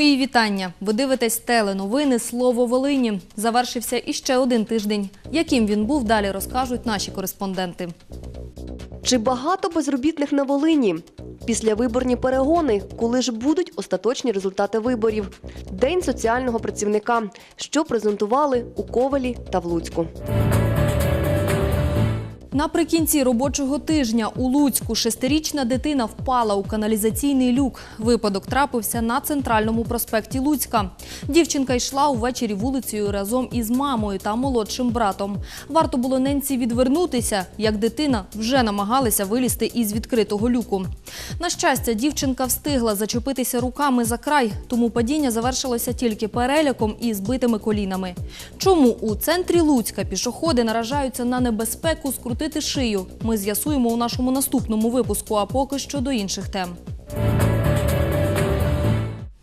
Мої вітання. Ви дивитесь теленовини Слово Волині. Завершився іще один тиждень. Яким він був, далі розкажуть наші кореспонденти. Чи багато безробітних на Волині? Післявиборні перегони, коли ж будуть остаточні результати виборів? День соціального працівника, що презентували у Ковалі та в Луцьку. Наприкінці робочого тижня у Луцьку шестирічна дитина впала у каналізаційний люк. Випадок трапився на центральному проспекті Луцька. Дівчинка йшла увечері вулицею разом із мамою та молодшим братом. Варто було ненці відвернутися, як дитина вже намагалася вилізти із відкритого люку. На щастя, дівчинка встигла зачепитися руками за край, тому падіння завершилося тільки переляком і збитими колінами. Чому у центрі Луцька пішоходи наражаються на небезпеку скрутити шию? Ми з'ясуємо у нашому наступному випуску, а поки що до інших тем.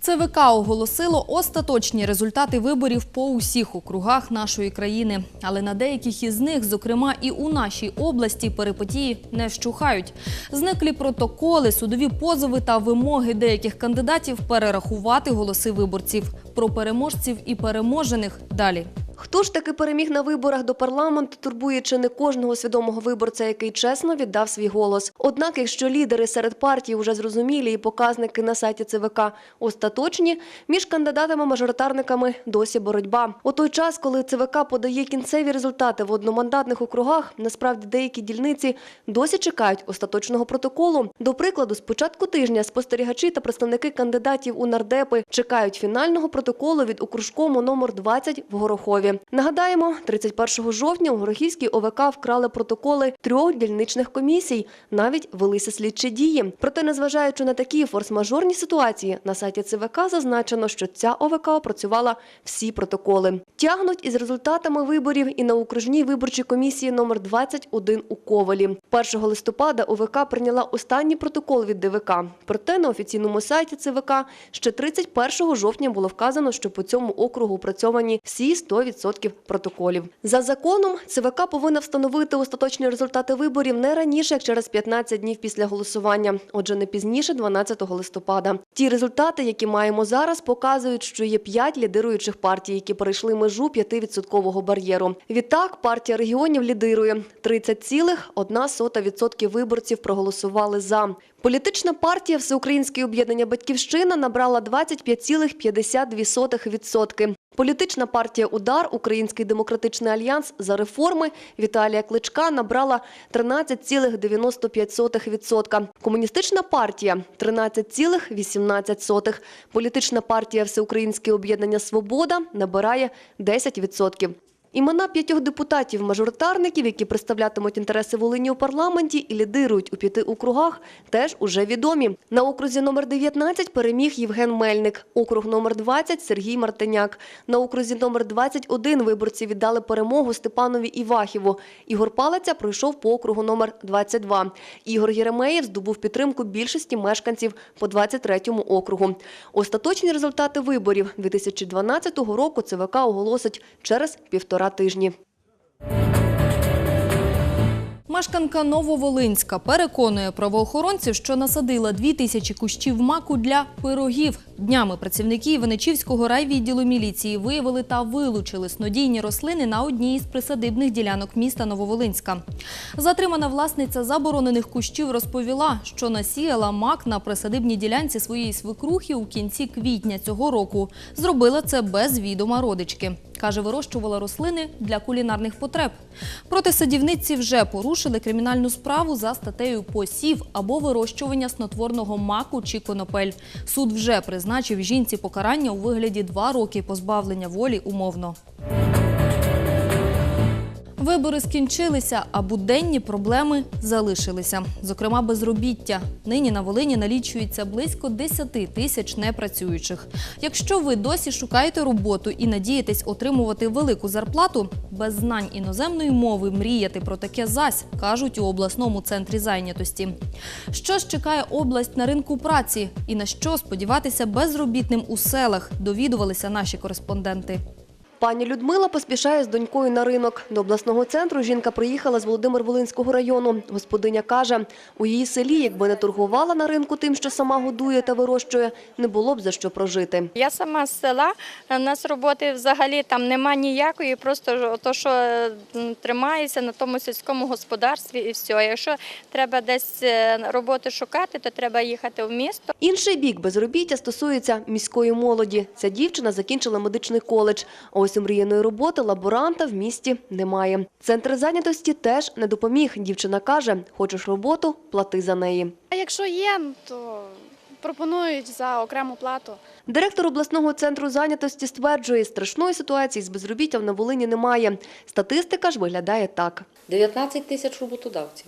ЦВК оголосило остаточні результати виборів по усіх округах нашої країни. Але на деяких із них, зокрема і у нашій області, перипетії не вщухають. Зниклі протоколи, судові позови та вимоги деяких кандидатів перерахувати голоси виборців. Про переможців і переможених далі. Хто ж таки переміг на виборах до парламенту, турбує чи не кожного свідомого виборця, який чесно віддав свій голос. Однак, якщо лідери серед партій вже зрозумілі і показники на сайті ЦВК остаточні, між кандидатами-мажоритарниками досі боротьба. У той час, коли ЦВК подає кінцеві результати в одномандатних округах, насправді деякі дільниці досі чекають остаточного протоколу. До прикладу, з початку тижня спостерігачі та представники кандидатів у нардепи чекають фінального протоколу від окружкому номер 20 в Горохові. Нагадаємо, 31 жовтня у Горохівській ОВК вкрали протоколи трьох дільничних комісій. Навіть велися слідчі дії. Проте, незважаючи на такі форс-мажорні ситуації, на сайті ЦВК зазначено, що ця ОВК опрацювала всі протоколи. Тягнуть із результатами виборів і на окружній виборчій комісії номер 21 у Ковалі. 1 листопада ОВК прийняла останній протокол від ДВК. Проте на офіційному сайті ЦВК ще 31 жовтня було вказано, що по цьому округу опрацьовані всі 100% протоколів. За законом ЦВК повинна встановити остаточні результати виборів не раніше, як через 15 днів після голосування, отже, не пізніше 12 листопада. Ті результати, які маємо зараз, показують, що є 5 лідируючих партій, які перейшли межу 5% бар'єру. Відтак партія регіонів лідирує 30,1% виборців проголосували за. Політична партія Всеукраїнське об'єднання Батьківщина набрала 25,52%. Політична партія Удар, Український демократичний альянс за реформи Віталія Кличка набрала 13,95%. Комуністична партія 13,18%. Політична партія Всеукраїнське об'єднання Свобода набирає 10%. Імена п'ятьох депутатів-мажоритарників, які представлятимуть інтереси Волині у парламенті і лідирують у п'яти округах, теж уже відомі. На окрузі номер 19 переміг Євген Мельник, округ номер 20 – Сергій Мартиняк. На окрузі номер 21 виборці віддали перемогу Степанові Івахіву. Ігор Палиця пройшов по округу номер 22. Ігор Єремеєв здобув підтримку більшості мешканців по 23-му округу. Остаточні результати виборів 2012 року ЦВК оголосить через півтора тижні. Мешканка Нововолинська переконує правоохоронців, що насадила дві тисячі кущів маку для пирогів. Днями працівники Іваничівського райвідділу міліції виявили та вилучили снодійні рослини на одній із присадибних ділянок міста Нововолинська. Затримана власниця заборонених кущів розповіла, що насіяла мак на присадибній ділянці своєї свекрухи у кінці квітня цього року. Зробила це без відома родички. Каже, вирощувала рослини для кулінарних потреб. Проти садівниці вже порушили кримінальну справу за статтею посів або вирощування снотворного маку чи конопель. Суд вже призначив жінці покарання у вигляді два роки позбавлення волі умовно. Вибори скінчилися, а буденні проблеми залишилися. Зокрема, безробіття. Нині на Волині налічується близько 10 тисяч непрацюючих. Якщо ви досі шукаєте роботу і надієтесь отримувати велику зарплату, без знань іноземної мови мріяти про таке зась, кажуть у обласному центрі зайнятості. Що ж чекає область на ринку праці і на що сподіватися безробітним у селах, довідувалися наші кореспонденти. Пані Людмила поспішає з донькою на ринок. До обласного центру жінка приїхала з Володимир-Волинського району. Господиня каже, у її селі, якби не торгувала на ринку тим, що сама годує та вирощує, не було б за що прожити. Я сама з села, у нас роботи взагалі там нема ніякої, просто то, що тримається на тому сільському господарстві і все. Якщо треба десь е, роботи шукати, то треба їхати в місто. Інший бік безробіття стосується міської молоді. Ця дівчина закінчила медичний коледж. А ось омріяної роботи лаборанта в місті немає. Центр зайнятості теж не допоміг. Дівчина каже, хочеш роботу – плати за неї. А якщо є, то пропонують за окрему плату. Директор обласного центру зайнятості стверджує, страшної ситуації з безробіттям на Волині немає. Статистика ж виглядає так. 19 тисяч роботодавців,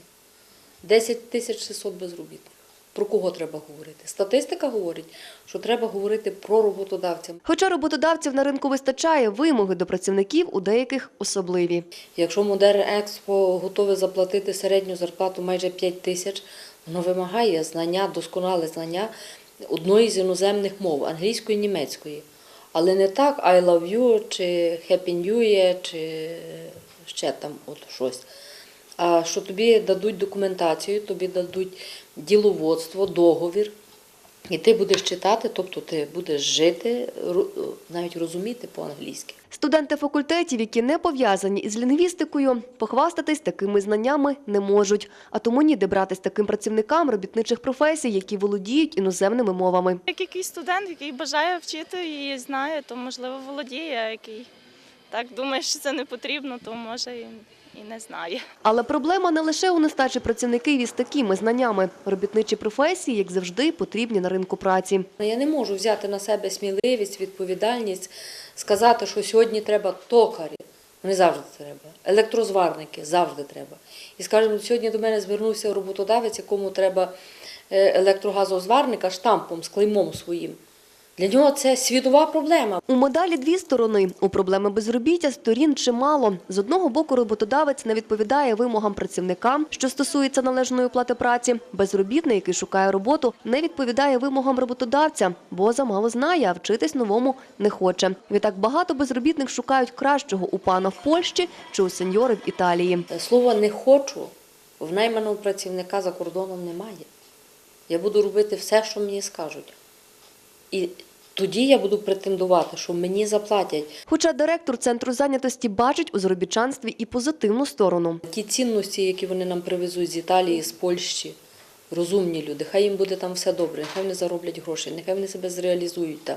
10 тисяч 600 безробітних. Про кого треба говорити? Статистика говорить, що треба говорити про роботодавців. Хоча роботодавців на ринку вистачає, вимоги до працівників у деяких особливі. Якщо Модерн Експо готове заплатити середню зарплату майже 5 тисяч, воно вимагає знання, досконале знання одної з іноземних мов англійської, німецької. Але не так I love you, чи Happy New Year, чи ще там от щось. А що тобі дадуть документацію, тобі дадуть діловодство, договір, і ти будеш читати, тобто ти будеш жити, ру- навіть розуміти по-англійськи. Студенти факультетів, які не пов'язані із лінгвістикою, похвастатись такими знаннями не можуть. А тому ніде братись таким працівникам робітничих професій, які володіють іноземними мовами. Як якийсь студент, який бажає вчити і знає, то можливо володіє, а який так думає, що це не потрібно, то може і, і не знає. Але проблема не лише у нестачі працівників із такими знаннями. Робітничі професії, як завжди, потрібні на ринку праці. Я не можу взяти на себе сміливість, відповідальність, сказати, що сьогодні треба токарі. Не завжди треба. Електрозварники завжди треба. І скажімо, сьогодні до мене звернувся роботодавець, якому треба е, електрогазозварника штампом з клеймом своїм. Для нього це світова проблема. У медалі дві сторони. У проблеми безробіття сторін чимало. З одного боку, роботодавець не відповідає вимогам працівника, що стосується належної оплати праці. Безробітний, який шукає роботу, не відповідає вимогам роботодавця, бо замало знає, а вчитись новому не хоче. Відтак багато безробітних шукають кращого у пана в Польщі чи у сеньори в Італії. Слова не хочу в найманого працівника за кордоном немає. Я буду робити все, що мені скажуть. І тоді я буду претендувати, що мені заплатять. Хоча директор центру зайнятості бачить у заробітчанстві і позитивну сторону. Ті цінності, які вони нам привезуть з Італії, з Польщі, розумні люди, хай їм буде там все добре, нехай вони зароблять гроші, нехай вони себе зреалізують там.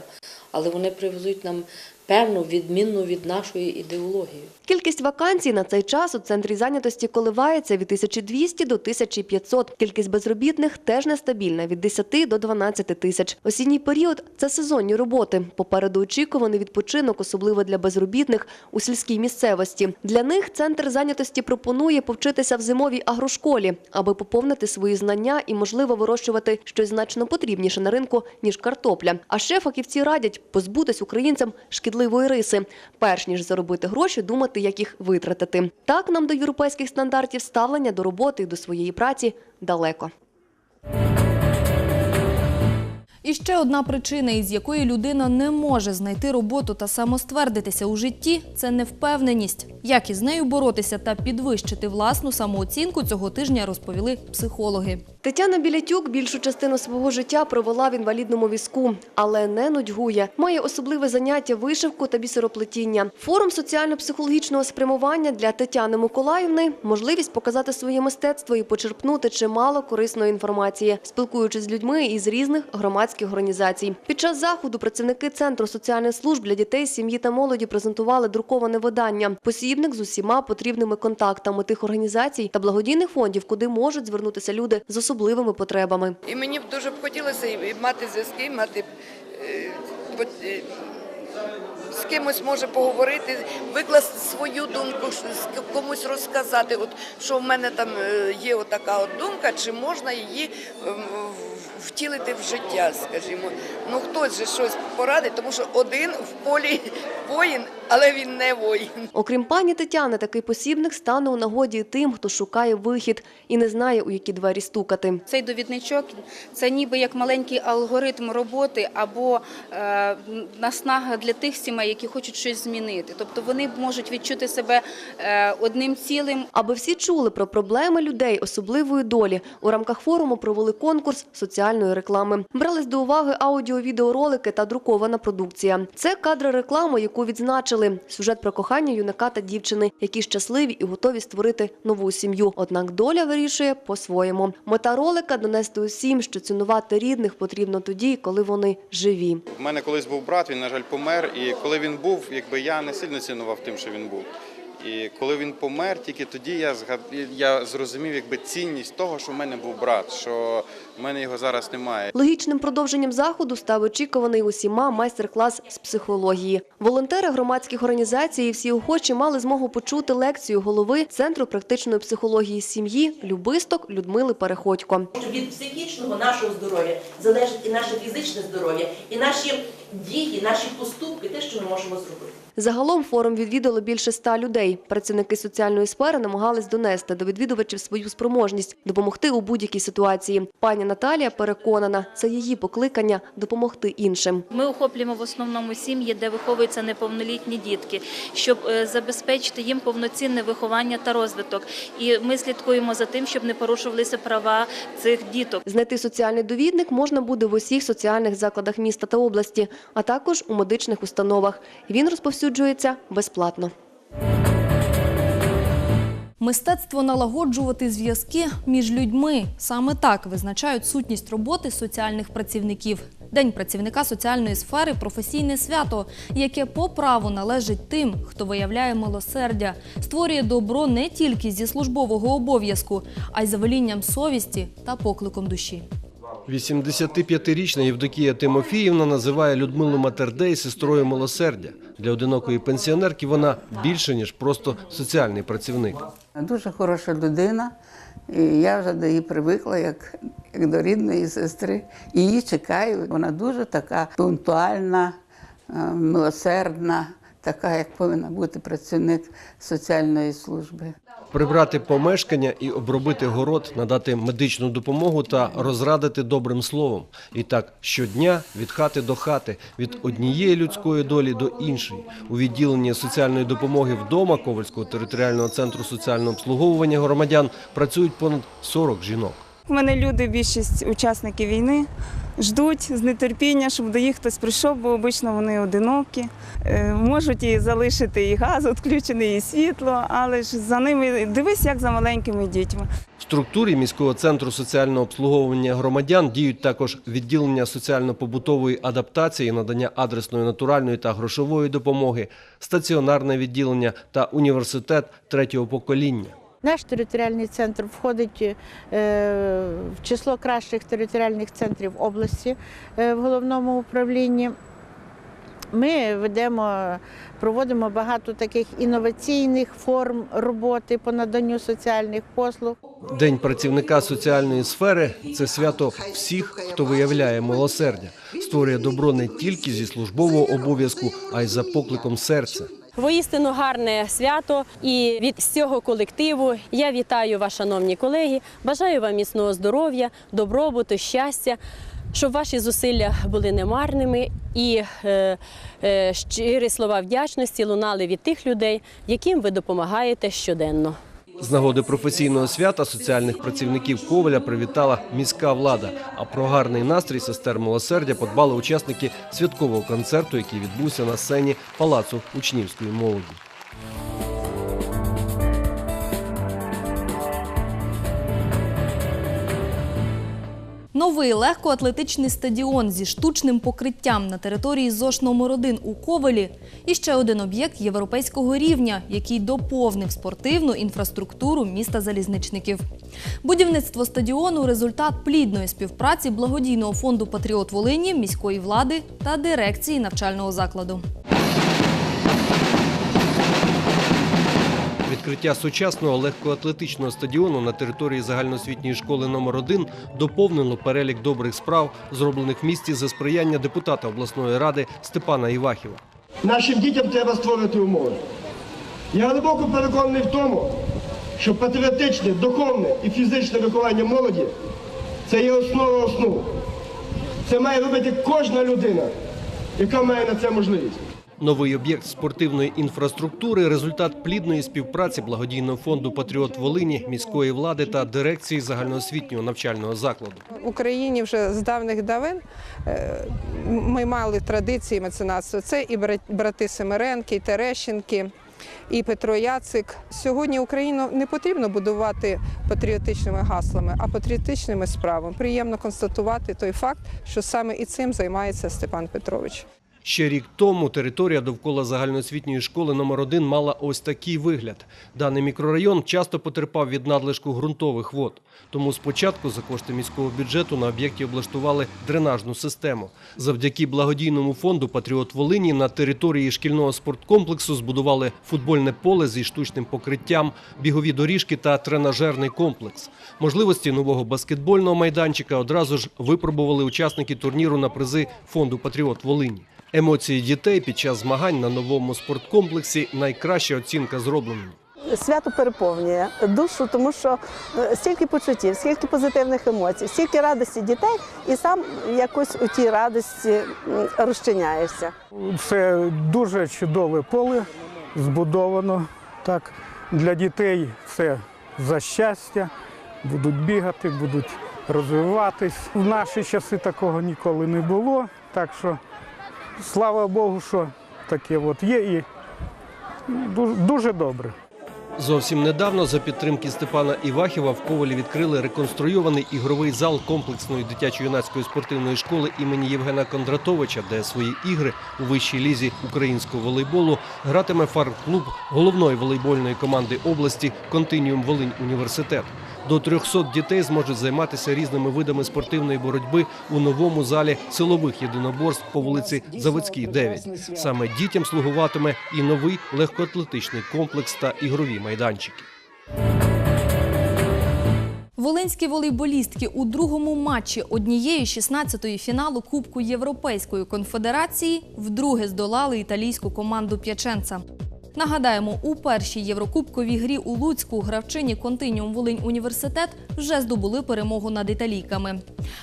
Але вони привезуть нам певну відмінну від нашої ідеології. Кількість вакансій на цей час у центрі зайнятості коливається від 1200 до 1500. Кількість безробітних теж нестабільна – від 10 до 12 тисяч. Осінній період – це сезонні роботи. Попереду очікуваний відпочинок, особливо для безробітних у сільській місцевості. Для них центр зайнятості пропонує повчитися в зимовій агрошколі, аби поповнити свої знання і, можливо, вирощувати щось значно потрібніше на ринку, ніж картопля. А ще фахівці радять позбутись українцям шкідливої риси. Перш ніж заробити гроші, думати, як їх витратити. Так нам до європейських стандартів ставлення до роботи і до своєї праці далеко. І ще одна причина, із якої людина не може знайти роботу та самоствердитися у житті це невпевненість. Як із нею боротися та підвищити власну самооцінку цього тижня розповіли психологи. Тетяна Білятюк більшу частину свого життя провела в інвалідному візку, але не нудьгує. Має особливе заняття вишивку та бісероплетіння. Форум соціально-психологічного спрямування для Тетяни Миколаївни – можливість показати своє мистецтво і почерпнути чимало корисної інформації, спілкуючись з людьми із різних громадських організацій. Під час заходу працівники Центру соціальних служб для дітей, сім'ї та молоді презентували друковане видання «Посібник з усіма потрібними контактами тих організацій та благодійних фондів, куди можуть звернутися люди з особливими потребами. І мені б дуже б хотілося мати зв'язки, мати е, е, кимось може поговорити, викласти свою думку, комусь розказати, от що в мене там е, є отака от думка, чи можна її ем, втілити в життя, скажімо. Ну хтось же щось порадить, тому що один в полі воїн, але він не воїн. Окрім пані Тетяни, такий посібник стане у нагоді тим, хто шукає вихід і не знає, у які двері стукати. Цей довідничок це ніби як маленький алгоритм роботи або е, наснага для тих сімей, які хочуть щось змінити. Тобто вони можуть відчути себе е, одним цілим, Аби всі чули про проблеми людей особливої долі, у рамках форуму провели конкурс соціальної реклами. Брались до уваги аудіо-відеоролики та друкована продукція. Це кадри реклами, яку відзначили. Сюжет про кохання юнака та дівчини, які щасливі і готові створити нову сім'ю. Однак доля вирішує по-своєму. Мета ролика донести усім, що цінувати рідних потрібно тоді, коли вони живі. У мене колись був брат, він, на жаль, помер. І коли він був, якби я не сильно цінував тим, що він був. І коли він помер, тільки тоді я згад... я зрозумів якби цінність того, що в мене був брат, що в мене його зараз немає. Логічним продовженням заходу став очікуваний усіма майстер-клас з психології. Волонтери громадських організацій і всі охочі мали змогу почути лекцію голови Центру практичної психології сім'ї Любисток Людмили Переходько. від психічного нашого здоров'я залежить і наше фізичне здоров'я, і наші дії, наші поступки, те, що ми можемо зробити. Загалом форум відвідало більше ста людей. Працівники соціальної сфери намагались донести до відвідувачів свою спроможність допомогти у будь-якій ситуації. Пані Наталія переконана, це її покликання допомогти іншим. Ми охоплюємо в основному сім'ї, де виховуються неповнолітні дітки, щоб е, забезпечити їм повноцінне виховання та розвиток. І ми слідкуємо за тим, щоб не порушувалися права цих діток. Знайти соціальний довідник можна буде в усіх соціальних закладах міста та області, а також у медичних установах. Він розповсюджується безплатно. Мистецтво налагоджувати зв'язки між людьми. Саме так визначають сутність роботи соціальних працівників. День працівника соціальної сфери професійне свято, яке по праву належить тим, хто виявляє милосердя, створює добро не тільки зі службового обов'язку, а й за велінням совісті та покликом душі. 85-річна Євдокія Тимофіївна називає Людмилу Матердей сестрою милосердя. Для одинокої пенсіонерки вона більше, ніж просто соціальний працівник. Дуже хороша людина, і я вже до її привикла як, як до рідної сестри. Її чекаю. Вона дуже така пунктуальна, е, милосердна, така, як повинна бути працівник соціальної служби. Прибрати помешкання і обробити город, надати медичну допомогу та розрадити добрим словом. І так щодня від хати до хати, від однієї людської долі до іншої. У відділенні соціальної допомоги вдома Ковальського територіального центру соціального обслуговування громадян працюють понад 40 жінок. У мене люди, більшість учасників війни, ждуть з нетерпіння, щоб до їх хтось прийшов, бо обично вони одинокі. Е, Можуть і залишити і газ відключений, і світло, але ж за ними дивись, як за маленькими дітьми. В структурі міського центру соціального обслуговування громадян діють також відділення соціально-побутової адаптації, надання адресної, натуральної та грошової допомоги, стаціонарне відділення та університет третього покоління. Наш територіальний центр входить е, в число кращих територіальних центрів області е, в головному управлінні. Ми ведемо, проводимо багато таких інноваційних форм роботи по наданню соціальних послуг. День працівника соціальної сфери це свято всіх, хто виявляє милосердя, створює добро не тільки зі службового обов'язку, а й за покликом серця. Воістину гарне свято і від цього колективу я вітаю вас, шановні колеги. Бажаю вам міцного здоров'я, добробуту, щастя, щоб ваші зусилля були немарними і е, е, щирі слова вдячності лунали від тих людей, яким ви допомагаєте щоденно. З нагоди професійного свята соціальних працівників Коваля привітала міська влада. А про гарний настрій сестер милосердя подбали учасники святкового концерту, який відбувся на сцені палацу учнівської молоді. Новий легкоатлетичний стадіон зі штучним покриттям на території ЗОШ номер 1 у Ковелі і ще один об'єкт європейського рівня, який доповнив спортивну інфраструктуру міста залізничників. Будівництво стадіону результат плідної співпраці благодійного фонду Патріот Волині, міської влади та дирекції навчального закладу. Відкриття сучасного легкоатлетичного стадіону на території загальноосвітньої школи номер 1 доповнило перелік добрих справ, зроблених в місті за сприяння депутата обласної ради Степана Івахіва. Нашим дітям треба створити умови. Я глибоко переконаний в тому, що патріотичне, духовне і фізичне виховання молоді це є основа основ. Це має робити кожна людина, яка має на це можливість. Новий об'єкт спортивної інфраструктури результат плідної співпраці благодійного фонду Патріот Волині, міської влади та дирекції загальноосвітнього навчального закладу. В Україні вже з давних давен е, ми мали традиції меценатства. Це і брат- брати Семеренки, і Терещенки, і Петро Яцик. Сьогодні Україну не потрібно будувати патріотичними гаслами, а патріотичними справами. Приємно констатувати той факт, що саме і цим займається Степан Петрович. Ще рік тому територія довкола загальноосвітньої школи номер 1 мала ось такий вигляд. Даний мікрорайон часто потерпав від надлишку ґрунтових вод. Тому спочатку за кошти міського бюджету на об'єкті облаштували дренажну систему. Завдяки благодійному фонду Патріот Волині на території шкільного спорткомплексу збудували футбольне поле зі штучним покриттям, бігові доріжки та тренажерний комплекс. Можливості нового баскетбольного майданчика одразу ж випробували учасники турніру на призи фонду Патріот Волині. Емоції дітей під час змагань на новому спорткомплексі найкраща оцінка зробленому. Свято переповнює душу, тому що е, стільки почуттів, скільки позитивних емоцій, стільки радості дітей, і сам якось у тій радості розчиняєшся. Це дуже чудове поле збудовано так. Для дітей це за щастя, будуть бігати, будуть розвиватись. В наші часи такого ніколи не було. Так що слава Богу, що таке от є і дуже, дуже добре. Зовсім недавно за підтримки Степана Івахіва в Ковалі відкрили реконструйований ігровий зал комплексної дитячо-юнацької спортивної школи імені Євгена Кондратовича, де свої ігри у вищій лізі українського волейболу гратиме фарм-клуб головної волейбольної команди області Континіум Волинь Університет. До 300 дітей зможуть займатися різними видами спортивної боротьби у новому залі силових єдиноборств по вулиці Заводській, 9. Саме дітям слугуватиме і новий легкоатлетичний комплекс та ігрові майданчики. Волинські волейболістки у другому матчі однієї 16-ї фіналу Кубку Європейської конфедерації вдруге здолали італійську команду П'яченца. Нагадаємо, у першій єврокубковій грі у Луцьку гравчині Континіум Волинь Університет вже здобули перемогу над італійками.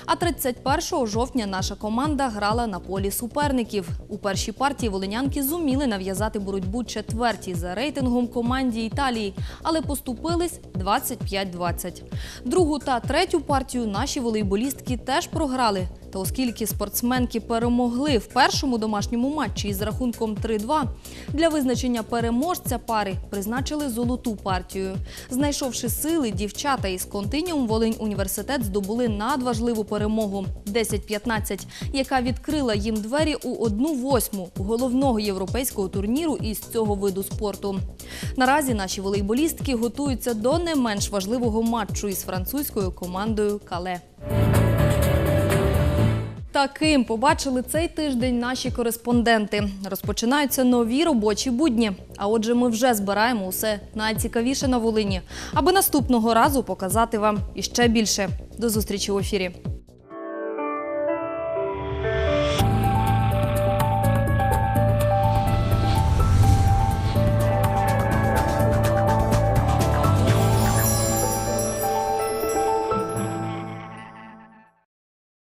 А 31 жовтня наша команда грала на полі суперників. У першій партії волинянки зуміли нав'язати боротьбу четвертій за рейтингом команді Італії, але поступились 25-20. Другу та третю партію наші волейболістки теж програли. Та оскільки спортсменки перемогли в першому домашньому матчі із рахунком 3-2, для визначення переможця пари призначили золоту партію. Знайшовши сили, дівчата із Континіум Волинь університет здобули надважливу перемогу 10-15, яка відкрила їм двері у одну восьму головного європейського турніру із цього виду спорту. Наразі наші волейболістки готуються до не менш важливого матчу із французькою командою Кале. Таким побачили цей тиждень наші кореспонденти. Розпочинаються нові робочі будні. А отже, ми вже збираємо усе найцікавіше на Волині, аби наступного разу показати вам іще більше. До зустрічі в ефірі.